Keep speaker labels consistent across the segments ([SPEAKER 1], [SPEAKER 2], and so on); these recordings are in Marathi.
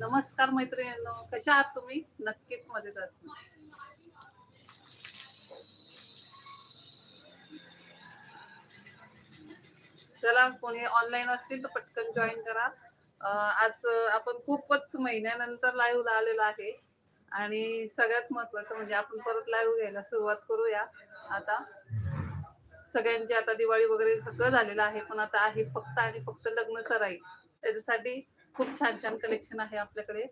[SPEAKER 1] नमस्कार मैत्रिणींनो. कशा आहात तुम्ही? नक्कीच मजेत असणार. चला कोणी ऑनलाईन असतील तर पटकन जॉईन करा. आज आपण खूपच महिन्यानंतर लाईव्हला आलेलो आहे. आणि सगळ्यात महत्वाचं म्हणजे आपण परत लाईव्ह घ्यायला सुरुवात करूया. आता सगळ्यांची आता दिवाळी वगैरे सगळं झालेलं आहे. पण आता आहे फक्त आणि फक्त लग्न सराई. त्याच्यासाठी खूप छान छान कलेक्शन आहे आपल्याकडे.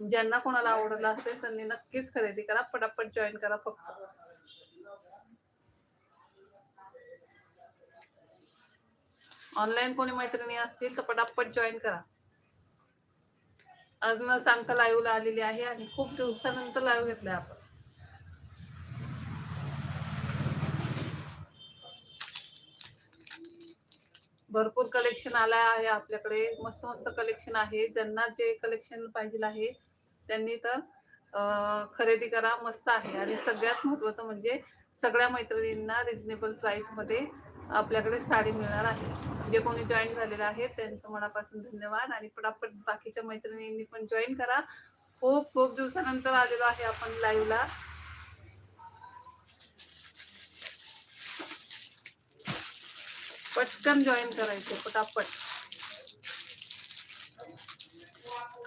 [SPEAKER 1] ज्यांना कोणाला आवडलं असेल त्यांनी नक्कीच खरेदी करा पटापट जॉईन करा फक्त. ऑनलाईन कोणी मैत्रिणी असतील तर पटापट जॉईन करा. आज न सांगता लाईव्हला आलेली आहे आणि खूप दिवसानंतर लाईव्ह घेतलाय आपण. भरपूर कलेक्शन आलं आहे आपल्याकडे. मस्त मस्त कलेक्शन आहे. ज्यांना जे कलेक्शन पाहिजे आहे त्यांनी तर खरेदी करा. मस्त आहे. आणि सगळ्यात महत्वाचं म्हणजे सगळ्या मैत्रिणींना रिझनेबल प्राइसमध्ये आपल्याकडे साडी मिळणार आहे. जे कोणी जॉईन झालेलं आहे त्यांचं मनापासून धन्यवाद. आणि पटापट बाकीच्या मैत्रिणींनी पण जॉईन करा. खूप खूप दिवसानंतर आलेलो आहे आपण लाईव्हला पटकन जॉईन करायचे पटापट.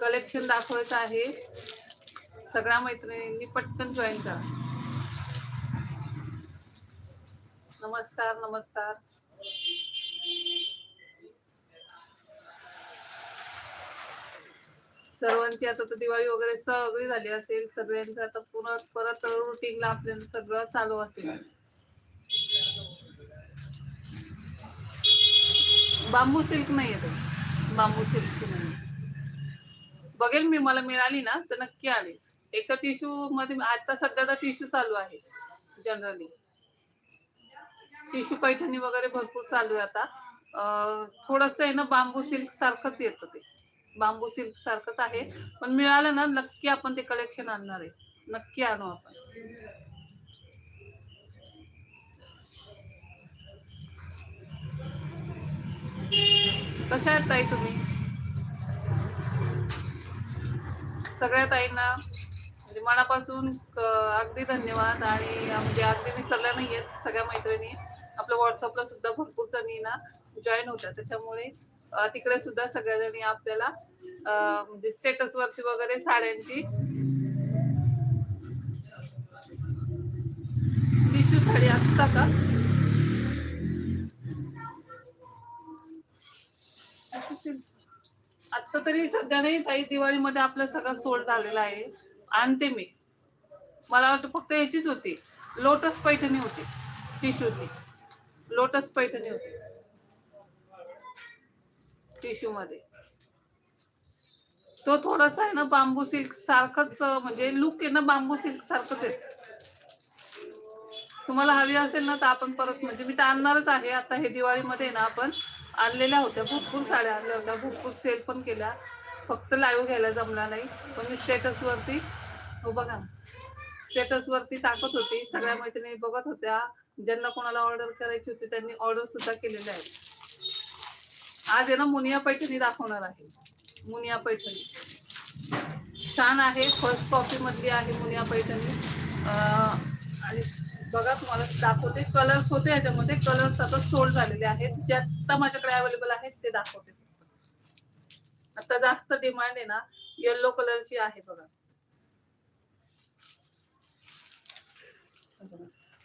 [SPEAKER 1] कलेक्शन दाखवायचं आहे. सगळ्या मैत्रिणींनी पटकन जॉईन करा. नमस्कार नमस्कार. सर्वांची आता तर दिवाळी वगैरे सगळी झाली असेल. सगळ्यांचं आता पुन्हा परत रुटीनला आपल्याला सगळं चालू असेल. बांबू सिल्क नाही ते बांबू सिल्कची नाही. बघेल मी मला मिळाली ना तर नक्की आले. एक तर टिश्यू मध्ये आता सध्या तर टिश्यू चालू आहे जनरली टिश्यू पैठणी वगैरे भरपूर चालू आहे आता. थोडस आहे ना बांबू सिल्क सारखंच येतं ते. बांबू सिल्क सारखंच आहे. पण मिळालं ना नक्की आपण ते कलेक्शन आणणार आहे. नक्की आणू आपण. कशा आहेत ताई तुम्ही? सगळ्या ताईंना म्हणजे मनापासून अगदी धन्यवाद आणि म्हणजे अगदी मी सगळ्या नाही आहेत सगळ्या मैत्रिणी. आपल्या व्हॉट्सअपला सुद्धा भरपूर जणी ना जॉईन होत्या. त्याच्यामुळे तिकडे सुद्धा सगळ्या जणी आपल्याला म्हणजे स्टेटसवरती वगैरे साड्यांची टिश्यू साडी असता का? आता तरी सध्या नाही काही दिवाळीमध्ये आपलं सगळं सोड झालेला आहे. आणते मी. मला वाटतं फक्त याचीच होती. लोटस पैठणी होती. टिशूची लोटस पैठणी होती. टिशू मध्ये तो थोडासा आहे ना बांबू सिल्क सारखंच म्हणजे लुक आहे ना बांबू सिल्क सारखंच आहे. तुम्हाला हवी असेल ना तर आपण परत म्हणजे मी तर आणणारच आहे. आता हे दिवाळीमध्ये ना आपण आणलेल्या होत्या. भरपूर साड्या आणल्या होत्या. भरपूर सेल पण केल्या. फक्त लाईव्ह घ्यायला जमला नाही. पण मी स्टेटसवरती हो बघा. स्टेटसवरती टाकत होती. सगळ्या मैत्रिणी बघत होत्या. ज्यांना कोणाला ऑर्डर करायची होती त्यांनी ऑर्डर सुद्धा केलेल्या आहेत. आज आहे ना मुनिया पैठणी दाखवणार आहे. मुनिया पैठणी. छान आहे. फर्स्ट कॉपी मधली आहे मुनिया पैठणी. आणि बघा तुम्हाला दाखवते. कलर्स होते याच्यामध्ये. कलर्स आता सोल्ड झालेले आहेत. ज्यात आत्ता माझ्याकडे अवेलेबल आहेत ते दाखवते आता जास्त डिमांड आहे ना येल्लो कलरची आहे बघा.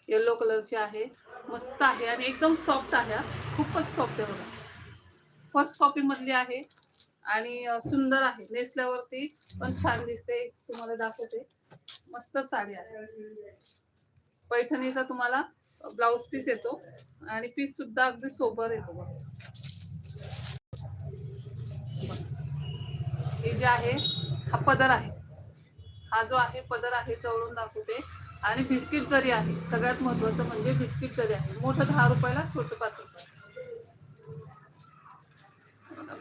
[SPEAKER 1] येल्लो कलरची आहे मस्त आहे आणि एकदम सॉफ्ट आहे खूपच सॉफ्ट आहे बघा. फर्स्ट कॉपी मधली आहे आणि सुंदर आहे. नेसल्यावरती पण छान दिसते तुम्हाला दाखवते. मस्त साडी आहे. पैठणीचा तुम्हाला ब्लाऊज पीस येतो आणि पीस सुद्धा अगदी सोबर येतो बघा. हे जे आहे हा पदर आहे. हा जो आहे पदर आहे जवळून दाखवते आणि बिस्किट जरी आहे सगळ्यात महत्वाचं म्हणजे बिस्किट जरी आहे मोठं दहा रुपयाला छोटं पाच रुपये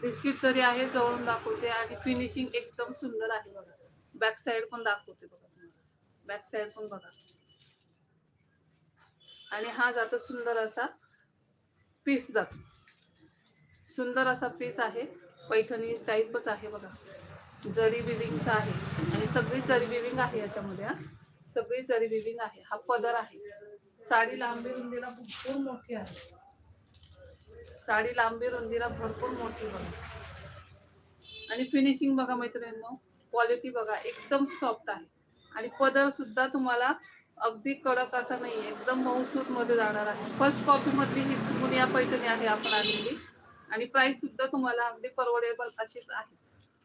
[SPEAKER 1] बिस्किट जरी आहे जवळून दाखवते आणि फिनिशिंग एकदम सुंदर आहे बघा. बॅक साईड पण दाखवते बघा बॅक साईड पण बघा. आणि हा जातो सुंदर असा पीस जातो. सुंदर असा पीस आहे. पैठणी टाईपच आहे बघा. जरी बिविंगचा आहे. आणि सगळी जरी बिबिंग आहे याच्यामध्ये हा. सगळी जरी बिबिंग आहे. हा पदर आहे. साडी लांबी रुंदीला भरपूर मोठी आहे. साडी लांबी रुंदीला भरपूर मोठी बघा. आणि फिनिशिंग बघा मैत्रिणींनो क्वालिटी बघा एकदम सॉफ्ट आहे. आणि पदर सुद्धा तुम्हाला अगदी कडक असा नाही एकदम मऊसूत मध्ये जाणार आहे. फर्स्ट कॉपी मधली ही मुनिया पैठणी आहे आपण आणलेली. आणि प्राइस सुद्धा तुम्हाला अगदी परवडेबल अशीच आहे.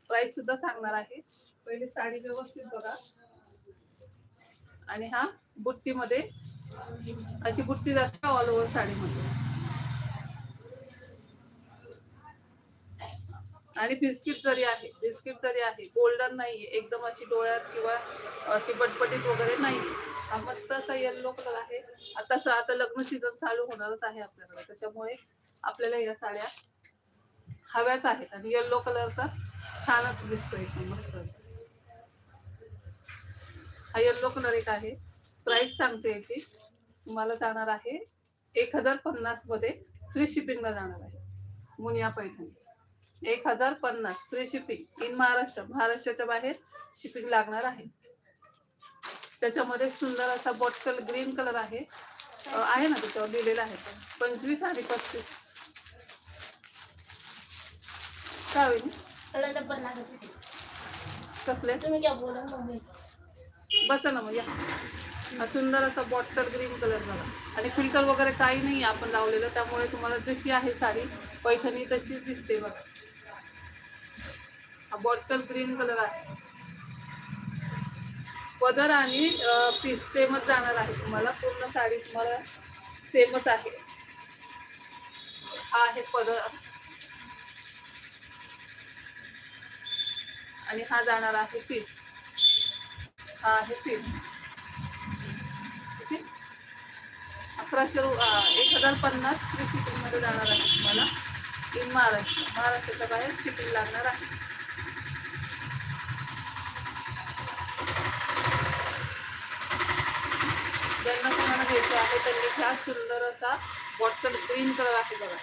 [SPEAKER 1] प्राइस सुद्धा सांगणार आहे. पहिली साडी व्यवस्थित बघा. आणि हा बुट्टीमध्ये अशी बुट्टी जाते ऑल ओव्हर साडीमध्ये? आणि बिस्किट जरी आहे बिस्किट जरी आहे गोल्डन नाही आहे एकदम अशी डोळ्यात किंवा अशी बटबटीत वगैरे नाही हा मस्त असा येल्लो कलर आहे. आता स- आता लग्न सीझन चालू होणारच आहे आपल्याकडे. त्याच्यामुळे आपल्याला या साड्या हव्याच आहेत. आणि येल्लो कलरचा छानच दिसतो एकदम मस्त. हा येल्लो कलर एक आहे. प्राइस सांगते याची. तुम्हाला जाणार आहे एक हजार पन्नासमध्ये. फ्री शिपिंगला जाणार आहे. मुनिया पैठणी. एक हजार पन्नास फ्री शिपिंग इन महाराष्ट्र महाराष्ट्राच्या बाहेर शिपिंग लागणार आहे. त्याच्यामध्ये सुंदर असा बॉटल ग्रीन कलर आहे. आहे ना त्याच्यावर लिहिलेला आहे पंचवीस आणि पस्तीस. काय होईल? कसले?
[SPEAKER 2] तुम्ही बोला
[SPEAKER 1] बसा ना मग या. हा सुंदर असा बॉटल ग्रीन कलर झाला. आणि फिल्टर वगैरे काही नाही आपण लावलेलं त्यामुळे तुम्हाला जशी आहे साडी पैठणी तशीच दिसते बघा. हा बॉटल ग्रीन कलर आहे. पदर आणि पीस सेमच जाणार आहे तुम्हाला. पूर्ण साडी तुम्हाला सेमच आहे. हा आहे पदर. आणि हा जाणार आहे पीस हा आहे पीस अकराशे एक हजार पन्नास फ्री शिपिंगमध्ये जाणार आहे तुम्हाला. इन महाराष्ट्र. महाराष्ट्राच्या बाहेर शिपिंग लागणार आहे. घ्यायचं आहे. त्यांनी घ्या सुंदर असा बॉटल ग्रीन कलर आहे बघा.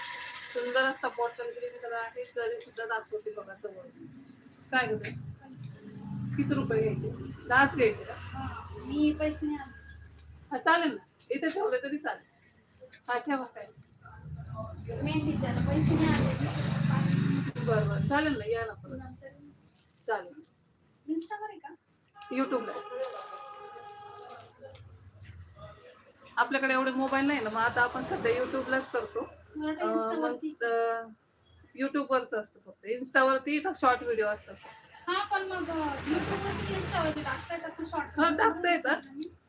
[SPEAKER 1] सुंदर असा बॉटल ग्रीन कलर आहे. जरी सुद्धा दाखवते बघा जवळ काय घेते किती रुपये घ्यायचे? दहाच घ्यायचे का?
[SPEAKER 2] मी पैसे नाही आणले.
[SPEAKER 1] हा चालेल ना. इथे ठेवले तरी चालेल. हा ठेवा काय?
[SPEAKER 2] मेहंदीच्या पैसे नाही आणले
[SPEAKER 1] बरं बरं. चालेल ना या ना परत.
[SPEAKER 2] नंतर
[SPEAKER 1] चालेल.
[SPEAKER 2] इंस्टावर आहे का?
[SPEAKER 1] यूट्यूबला आपल्याकडे एवढे मोबाईल नाही ना मग आता आपण सध्या युट्यूबलाच करतो. युट्यूबवरच असतं फक्त. इन्स्टावरती शॉर्ट व्हिडिओ असतात
[SPEAKER 2] हा पण मग युट्यूबवरती टाकता येतात शॉर्ट
[SPEAKER 1] हा टाकता येतात.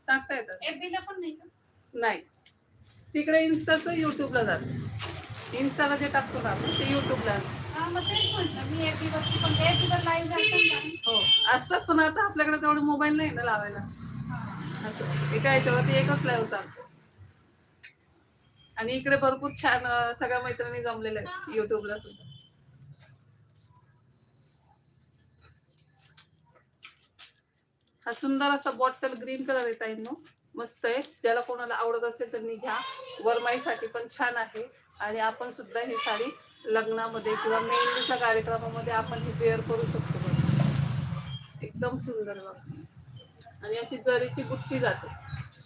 [SPEAKER 1] टाकता येतात.
[SPEAKER 2] पण नाही
[SPEAKER 1] नाही. तिकडे इन्स्टाचं युट्यूबला जातं. इन्स्टाला जे टाकतो ना आपण ते युट्यूबला.
[SPEAKER 2] हा
[SPEAKER 1] हो. असतात पण आता आपल्याकडे तेवढे मोबाईल नाही ना लावायला. एका याच्यावरती एकच लाईव्ह चालतो. आणि इकडे भरपूर छान सगळ्या मैत्रिणी जमलेल्या आहेत युट्यूबला सुद्धा. हा सुंदर असा बॉटल ग्रीन कलर आहे ताईंनो. मस्त आहे. ज्याला कोणाला आवडत असेल त्यांनी घ्या. वरमाईसाठी पण छान आहे. आणि आपण सुद्धा ही साडी लग्नामध्ये किंवा मेहंदीच्या कार्यक्रमामध्ये आपण ही वेअर करू शकतो. एकदम सुंदर बघा. आणि अशी जरीची बुट्टी जाते.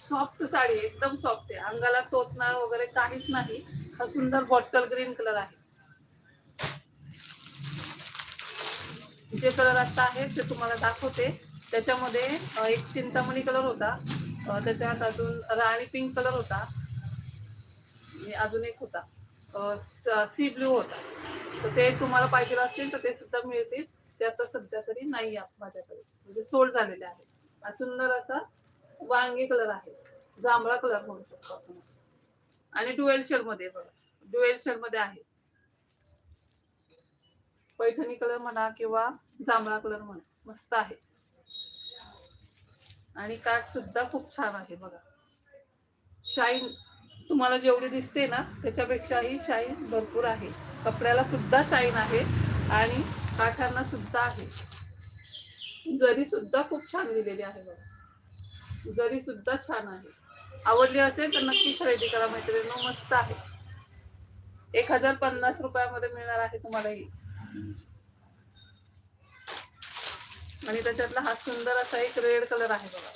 [SPEAKER 1] सॉफ्ट साडी एकदम सॉफ्ट आहे. अंगाला टोचणार वगैरे काहीच नाही. हा सुंदर बॉटल ग्रीन कलर आहे. जे कलर आता आहे ते तुम्हाला दाखवते. त्याच्यामध्ये एक चिंतामणी कलर होता. त्याच्यात अजून राणी पिंक कलर होता. आणि अजून एक होता. सी ब्ल्यू होता. तर ते तुम्हाला पाहिजे असतील तर ते सुद्धा मिळतील. ते आता सध्या तरी नाही आहे माझ्याकडे. म्हणजे सोल्ड झालेले आहे. सुंदर असा वांगी कलर आहे. जांभळा कलर म्हणू शकतो आपण. आणि डुएल शेडमध्ये बघा. डुएल शेडमध्ये आहे. पैठणी कलर म्हणा किंवा जांभळा कलर म्हणा. मस्त आहे. आणि काठ सुद्धा खूप छान आहे बघा. शाईन तुम्हाला जेवढी दिसते ना त्याच्यापेक्षाही शाईन भरपूर आहे. कपड्याला सुद्धा शाईन आहे आणि काठांना सुद्धा आहे. जरी सुद्धा खूप छान दिलेली आहे बघा. जरी सुद्धा छान आहे. आवडली असेल तर नक्की खरेदी करा मैत्रिणी मस्त आहे. एक हजार पन्नास रुपयामध्ये मिळणार आहे तुम्हाला ही. आणि त्याच्यातला हा सुंदर असा एक रेड कलर आहे बघा.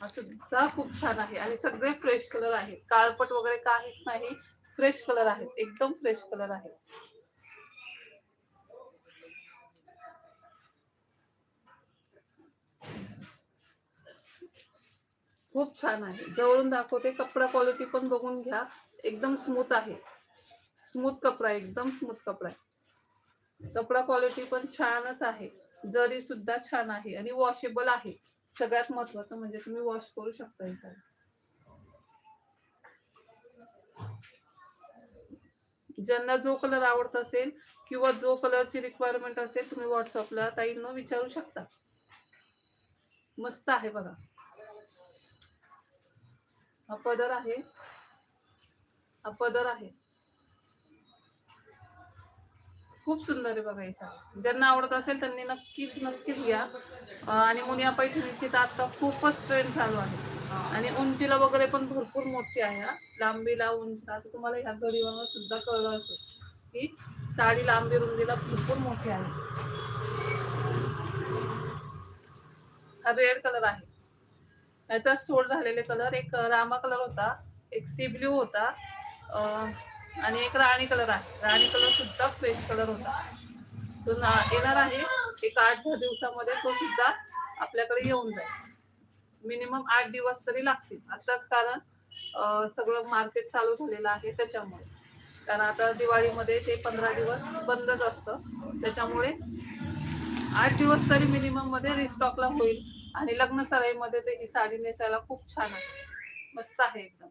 [SPEAKER 1] हा सुद्धा खूप छान आहे आणि सगळे फ्रेश कलर आहेत. काळपट वगैरे काहीच नाही. फ्रेश कलर आहेत. एकदम फ्रेश कलर आहेत. खूप छान आहे. जवळून दाखवते. कपडा क्वालिटी पण बघून घ्या. एकदम स्मूथ आहे. स्मूथ कपडा आहे, एकदम स्मूथ कपडा आहे. कपडा क्वालिटी पण छानच आहे. जरी सुद्धा छान आहे आणि वॉशेबल आहे. सगळ्यात महत्वाचं म्हणजे तुम्ही वॉश करू शकता याचा ज्यांना जो कलर आवडत असेल किंवा जो कलरची रिक्वायरमेंट असेल तुम्ही व्हॉट्सअपला ताईंना विचारू शकता. मस्त आहे बघा. हा पदर आहे. हा पदर आहे. खूप सुंदर आहे बघा ही साडी ज्यांना आवडत असेल त्यांनी नक्कीच नक्कीच घ्या. आणि मुनिया पैठणीची तर आता खूपच ट्रेंड चालू आहे. आणि उंचीला वगैरे पण भरपूर मोठी आहे हा. लांबीला उंचीला आता तुम्हाला ह्या घडीवर सुद्धा कळलं असेल की साडी लांबी रुंदीला भरपूर मोठी आहे. हा रेड कलर आहे. ह्याचा सोड झालेले कलर एक रामा कलर होता एक सी ब्ल्यू होता आणि एक राणी कलर आहे. राणी कलर सुद्धा फ्रेश कलर होता. तो ना- येणार आहे एक आठ दहा दिवसामध्ये तो सुद्धा आपल्याकडे येऊन जाईल. मिनिमम आठ दिवस तरी लागतील. आत्ताच कारण सगळं मार्केट चालू झालेलं आहे त्याच्यामुळे. कारण आता दिवाळीमध्ये ते पंधरा दिवस बंदच असतं. त्याच्यामुळे आठ दिवस तरी मिनिमममध्ये रिस्टॉकला होईल. आणि लग्न सराईमध्ये ते ही साडी नेसायला खूप छान आहे मस्त आहे एकदम.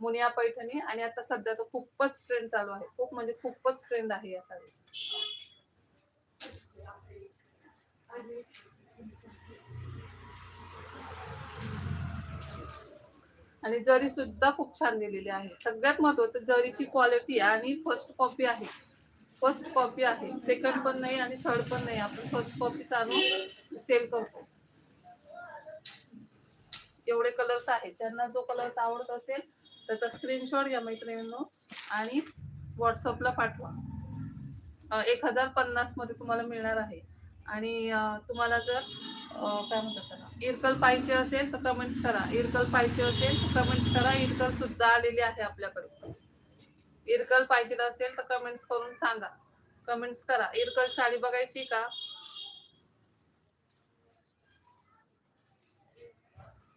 [SPEAKER 1] मुनिया पैठणी आणि आता सध्या तर खूपच ट्रेंड चालू आहे. खूप म्हणजे खूपच ट्रेंड आहे या साडीचा. आणि जरी सुद्धा खूप छान दिलेली आहे. सगळ्यात महत्वाचं जरीची क्वालिटी आणि फर्स्ट कॉपी आहे. फर्स्ट कॉपी आहे. सेकंड पण नाही आणि थर्ड पण नाही. आपण फर्स्ट कॉपी आणून सेल करतो. एवढे कलर्स आहेत. ज्यांना जो कलर्स आवडत असेल त्याचा स्क्रीनशॉट घ्या मैत्रिणींनो आणि व्हॉट्सअपला पाठवा. एक हजार पन्नासमध्ये तुम्हाला मिळणार आहे. आणि तुम्हाला जर काय म्हणतात इरकल पाहिजे असेल तर कमेंट्स करा. इरकल पाहिजे असेल तर कमेंट्स करा. इरकल सुद्धा आलेली आहे आपल्याकडे इरकल पाहिजे असेल तर कमेंट्स करून सांगा. कमेंट्स करा. इरकल साडी बघायची का?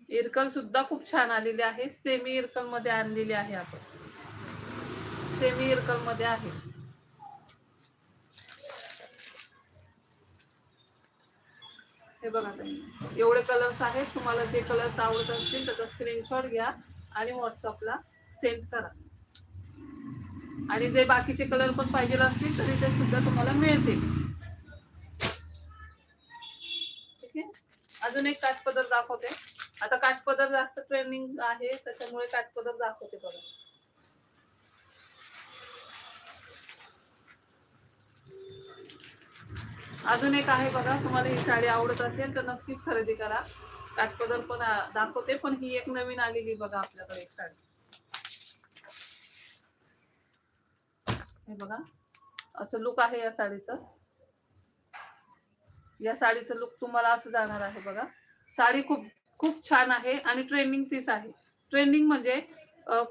[SPEAKER 1] इरकल सुद्धा खूप छान आलेली आहे. सेमी इरकलमध्ये आणलेली आहे आपण. सेमी इरकलमध्ये आहे. हे बघा ताई. एवढे कलर्स आहेत. तुम्हाला जे कलर्स आवडत असतील त्याचा स्क्रीनशॉट घ्या आणि व्हॉट्सअपला सेंड करा. आणि जे बाकीचे कलर पण पाहिजे असतील तरी ते सुद्धा तुम्हाला मिळतील. ठीक आहे? अजून एक काच पदर दाखवते. आता काठपदर जास्त ट्रेनिंग आहे त्याच्यामुळे काठपदर दाखवते बघा. अजून एक आहे बघा तुम्हाला ही साडी आवडत असेल तर नक्कीच खरेदी करा. काठपदर पण दाखवते पण ही एक नवीन आलेली बघा आपल्याकडे एक साडी. हे बघा असं लुक आहे या साडीचं. या साडीचं लुक तुम्हाला असं जाणार आहे बघा. साडी खूप खूप छान आहे आणि ट्रेंडिंग पीस आहे. ट्रेंडिंग म्हणजे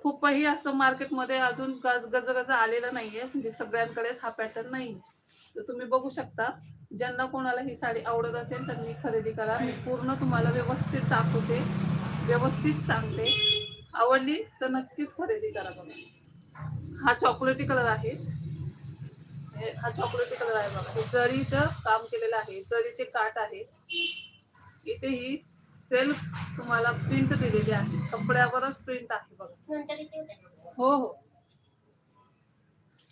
[SPEAKER 1] खूपही असं मार्केटमध्ये अजून गज गजगज आलेलं नाहीये म्हणजे सगळ्यांकडेच हा पॅटर्न नाही तर तुम्ही बघू शकता ज्यांना कोणाला ही साडी आवडत असेल त्यांनी खरेदी करा. मी पूर्ण तुम्हाला व्यवस्थित दाखवते व्यवस्थित सांगते. आवडली तर नक्कीच खरेदी करा बघा. हा चॉकलेटी कलर आहे. हे- हा चॉकलेटी कलर आहे बघा. हे जरीचं काम केलेलं आहे जरीचे काठ आहे. इथे ही सेल्फ तुम्हाला प्रिंट दिलेली आहे. कपड्यावरच प्रिंट आहे बघा. हो हो.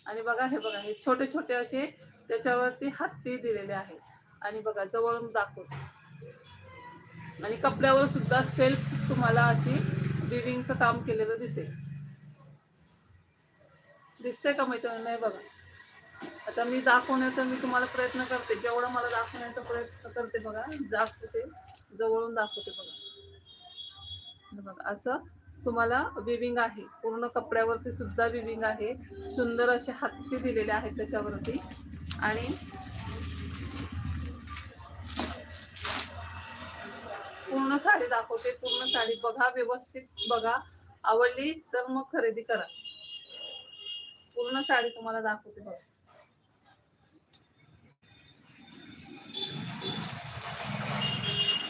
[SPEAKER 1] आणि बघा हे बघा हे छोटे छोटे असे त्याच्यावरती हत्ती दिलेले आहेत. आणि बघा जवळून दाखवते. आणि कपड्यावर सुद्धा सेल्फ तुम्हाला अशी विविंगचं काम केलेलं दिसेल. दिसतंय का मैत्रिणी? नाही बघा. आता मी दाखवण्याचा मी तुम्हाला प्रयत्न करते. जेवढा मला दाखवण्याचा प्रयत्न करते बघा दाखवते जवळून दाखवते बघा. बघा असं तुम्हाला विविंग आहे. पूर्ण कपड्यावरती सुद्धा विविंग आहे. सुंदर असे हत्ती दिलेले आहेत त्याच्यावरती. आणि पूर्ण साडी दाखवते पूर्ण साडी. बघा व्यवस्थित बघा. आवडली तर मग खरेदी करा. पूर्ण साडी तुम्हाला दाखवते बघा.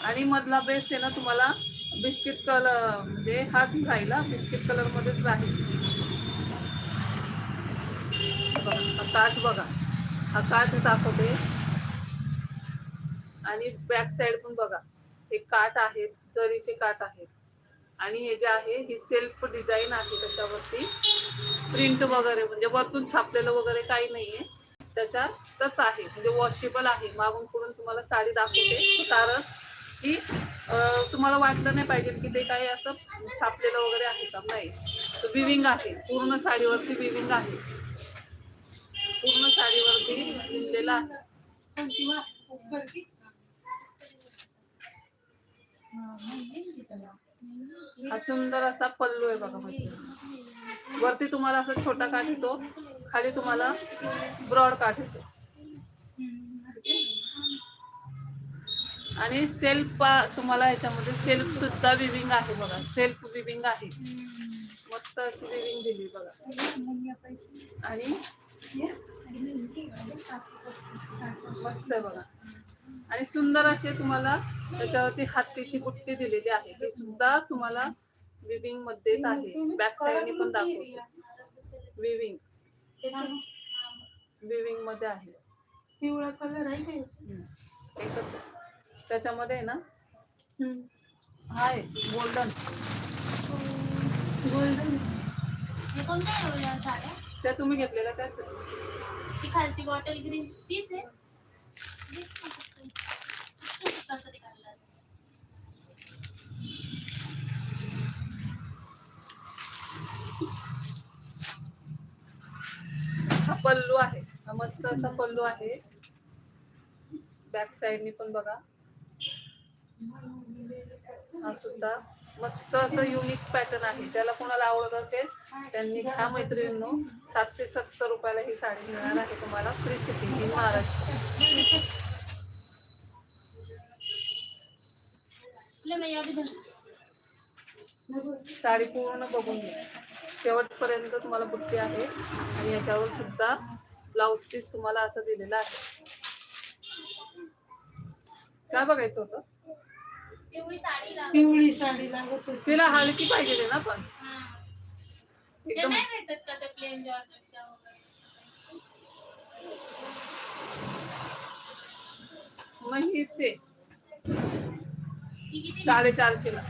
[SPEAKER 1] आणि मधला बेस आहे ना तुम्हाला बिस्किट कलर म्हणजे हाच राहिला. बिस्किट कलरमध्येच राहील. बघा हा काठ बघा. हा काठ दाखवते. आणि बॅक साईड पण बघा. हे काठ आहेत जरीचे काठ आहेत. आणि हे जे आहे ही सेल्फ डिझाईन आहे त्याच्यावरती. प्रिंट वगैरे म्हणजे वरतून छापलेलं वगैरे काही नाही आहे त्याच्यातच आहे. म्हणजे वॉशेबल आहे. मागून पुढून तुम्हाला साडी दाखवते. कारण की तुम्हाला वाटलं नाही पाहिजे की ते काही असं छापलेलं वगैरे आहे का? नाही. विविंग आहे. पूर्ण साडीवरती विविंग आहे. पूर्ण साडीवरती लिहिलेलं आहे. हा सुंदर असा पल्लू आहे बघा वरती तुम्हाला असा छोटा काठ येतो खाली तुम्हाला ब्रॉड काठ येतो. आणि सेल्फ तुम्हाला ह्याच्यामध्ये सेल्फ सुद्धा विविंग आहे बघा. सेल्फ विविंग आहे. मस्त अशी विविंग दिली बघा. आणि मस्त आहे बघा. आणि सुंदर असे तुम्हाला त्याच्यावरती हत्तीची बुट्टी दिलेली आहे. ती सुद्धा तुम्हाला विविंग मध्येच आहे. बॅक साईडने पण दाखवतो. विविंग विविंगमध्ये आहे.
[SPEAKER 2] पिवळा कलर आहे.
[SPEAKER 1] एकच आहे. त्याच्यामध्ये आहे ना हाय गोल्डन
[SPEAKER 2] गोल्डन
[SPEAKER 3] हे कोणत्या साड्या?
[SPEAKER 1] त्या तुम्ही घेतलेल्या त्याच.
[SPEAKER 3] ती खालची बॉटल ग्रीन तीच आहे?
[SPEAKER 1] हा पल्लू आहे. हा मस्त असा पल्लू आहे. बॅक साईडनी पण बघा. हा सुद्धा मस्त असं युनिक पॅटर्न आहे. ज्याला कोणाला आवडत असेल त्यांनी घ्या मैत्रिणींनो. सातशे सत्तर रुपयाला ही साडी मिळणार आहे तुम्हाला free shipping in Maharashtra. Sari पूर्ण बघून घ्या. शेवटपर्यंत तुम्हाला बुट्टी आहे आणि याच्यावर सुद्धा ब्लाऊज पीस तुम्हाला असं दिलेलं आहे. काय बघायचं होतं?
[SPEAKER 3] पिवळी साडी
[SPEAKER 2] पिवळी साडी लागत होती.
[SPEAKER 1] तिला हलकी पाहिजे ते ना पण.
[SPEAKER 3] हा. ते
[SPEAKER 1] एकदम.
[SPEAKER 3] नाही भेटत का ते प्लेन जॉर्जेटच्या वगैरे?
[SPEAKER 1] महिचे
[SPEAKER 3] ती किती
[SPEAKER 1] साडेचारशेला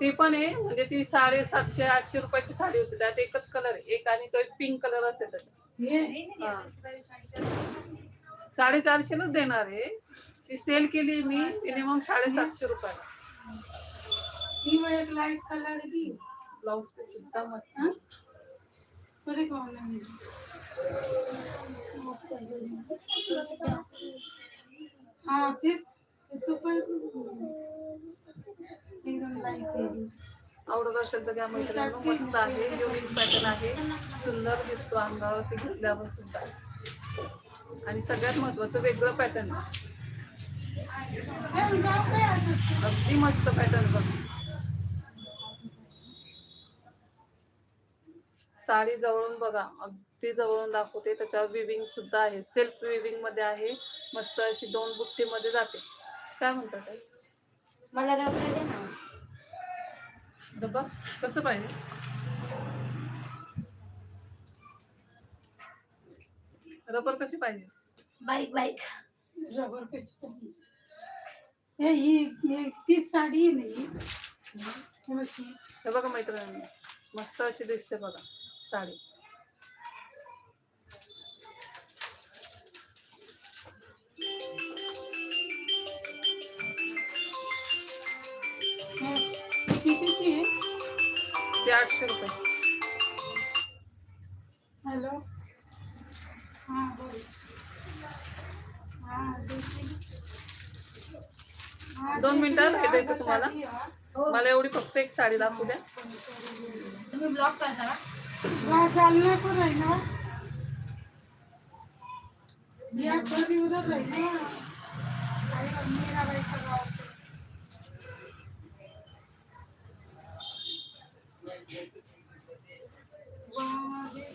[SPEAKER 1] ती पण आहे म्हणजे ती साडेसातशे आठशे रुपयाची साडी होती. त्यात एकच कलर एक आणि तो एक पिंक कलर असेल त्याच्यात.
[SPEAKER 2] हे?
[SPEAKER 1] हा. साडेचारशेलाच देणार आहे. ती सेल केली मी मिनिमम साडेसातशे रुपयाला
[SPEAKER 2] ही एक लाइट कलर
[SPEAKER 1] ब्लाऊज पीस सुद्धा मस्त.
[SPEAKER 2] हा? बरे का online? हा फिर तो पण एकदम लाइट आहे.
[SPEAKER 1] आवडत असेल तर त्या मस्त आहे. युनिक पॅटर्न आहे. सुंदर दिसतो अंगावरती घेतल्यावर सुद्धा. आणि सगळ्यात महत्वाचं वेगळं पॅटर्न? अगदी मस्त पॅटर्न बघ. साडी जवळून बघा अगदी जवळून दाखवते. त्याच्यावर विविंग सुद्धा आहे. सेल्फ विविंगमध्ये आहे. मस्त अशी दोन बुट्टी मध्ये जाते. काय म्हणतात?
[SPEAKER 3] मला
[SPEAKER 1] डब्बा कसं पाहिजे? रबर कशी पाहिजे?
[SPEAKER 3] बाईक बाईक
[SPEAKER 2] रबर कशी पाहिजे? हे ही ही तीच साडी आहे नाही हे. बघ. हे.
[SPEAKER 1] बघा मैत्रिणी मस्त अशी दिसते बघा साडी.
[SPEAKER 2] ही कितीची आहे?
[SPEAKER 1] ते आठशे रुपये. दोन मिनिटात भेटायचं तुम्हाला. मला एवढी फक्त एक साडी दाखवू द्या.
[SPEAKER 3] तुम्ही ब्लॉक करता
[SPEAKER 2] ते.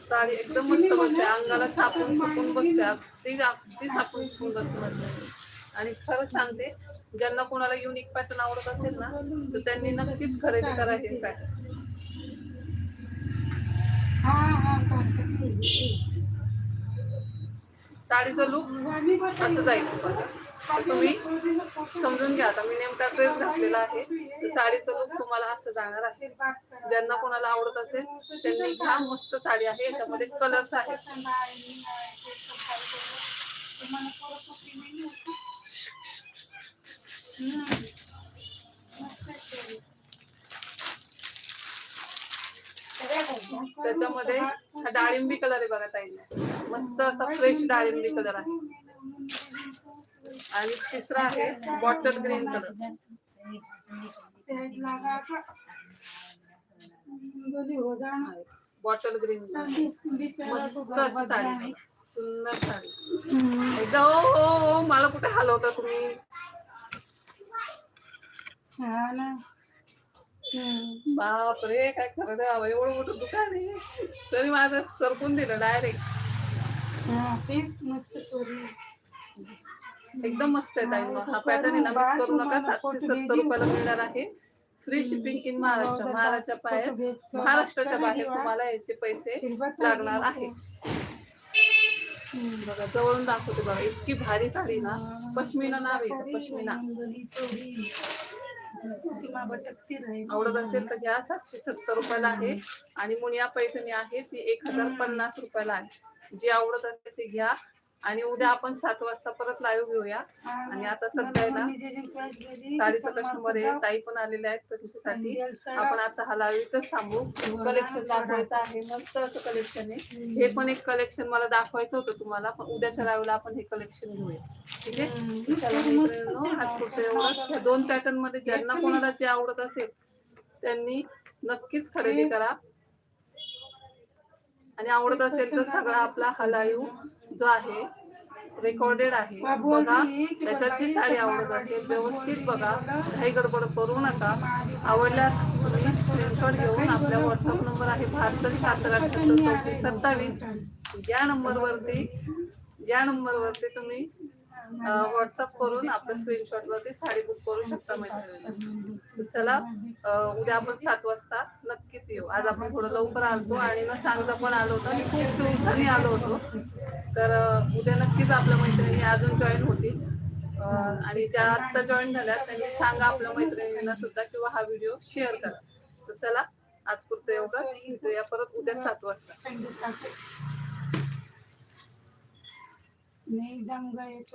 [SPEAKER 1] साडी एकदम मस्त बसते अंगाला छापून छापून बसते. अगदी छापून छापून बसते. आणि खरं सांगते ज्यांना कोणाला युनिक पॅटर्न आवडत असेल ना तर त्यांनी नक्कीच खरेदी करायचे पॅटर्न साडीचं लुक असं जाईल तुम्हाला. तुम्ही समजून घ्या आता मी नेमका ड्रेस घातलेला आहे. तर साडीचं लुक तुम्हाला असं जाणार आहे. ज्यांना कोणाला आवडत असेल त्यांनी घ्या. मस्त साडी आहे याच्यामध्ये कलर्स आहेत. त्याच्यामध्ये हा डाळिंबी कलर आहे बघा ताईंना मस्त असा फ्रेश डाळिंबी कलर आहे. आणि तिसरा आहे bottle green colour bottle green मस्त अशी साडी. सुंदर साडी. एकदा ओ हो हो मला कुठे हलवता तुम्ही?
[SPEAKER 2] हा ना.
[SPEAKER 1] बापरे काय खरं बाबा एवढं मोठं दुकान आहे. तरी माझं सरकून दिलं डायरेक्ट
[SPEAKER 2] हा तेच मस्त चोरी.
[SPEAKER 1] एकदम मस्त आहे ताई. हा पॅटर्न ना मिस करू नका. सातशे सत्तर रुपयाला मिळणार आहे. फ्री शिपिंग इन महाराष्ट्र महाराष्ट्राच्या बाहेर महाराष्ट्राच्या बाहेर तुम्हाला याचे पैसे लागणार आहे. बघा जवळून दाखवते बघा. इतकी भारी साडी ना. पश्मिना नाव आहे आवडत असेल तर घ्या. सातशे सत्तर रुपयाला आहे. आणि मुनिया पैठणी आहे ती एक हजार पन्नास रुपयाला आहे. जी आवडत असेल ती घ्या. आणि उद्या आपण सात वाजता परत लाईव्ह घेऊया. आणि आता सध्या आहे ना साडीचं कस्टमर आहे ताई पण आलेल्या आहेत तर तिच्यासाठी आपण आता हा लाईव्ह इथंच थांबू. कलेक्शन दाखवायचं आहे मस्त असं कलेक्शन आहे. हे पण एक कलेक्शन मला दाखवायचं होतं तुम्हाला पण उद्याच्या लाईव्हला आपण हे कलेक्शन घेऊया. ठीक आहे? दोन पॅटर्नमध्ये ज्यांना कोणाला जे आवडत असेल त्यांनी नक्कीच खरेदी करा. आणि आवडत असेल तर सगळा आपला हा लाईव्ह जो आहे रेकॉर्डेड आहे. बघा त्याच्यात जी साडी आवडत असेल व्यवस्थित बघा काही गडबड करू नका. आवडल्यास तुम्ही स्क्रीनशॉट घेऊन आपल्या व्हॉट्सअप नंबर आहे बहात्तर शहात्तर अठ्याहत्तर चौतीस सत्तावीस. या नंबरवरती या नंबरवरती तुम्ही व्हॉट्सअप करून आपल्या स्क्रीनशॉट वरती साडी बुक करू शकता मैत्रिणीला चला उद्या आपण सात वाजता नक्कीच येऊ. आज आपण थोडं लवकर आलतो आणि न सांगता पण आलो होतो आणि खूप दिवसांनी आलो होतो. तर उद्या नक्कीच आपल्या मैत्रिणी अजून जॉईन होतील. आणि ज्या आत्ता जॉईन झाल्या त्यांनी सांगा आपल्या मैत्रिणींना सुद्धा किंवा हा व्हिडिओ शेअर करा. तर चला आज पुरतं एवढंच. भेटूया परत उद्या सात वाजता.
[SPEAKER 2] जंग येतो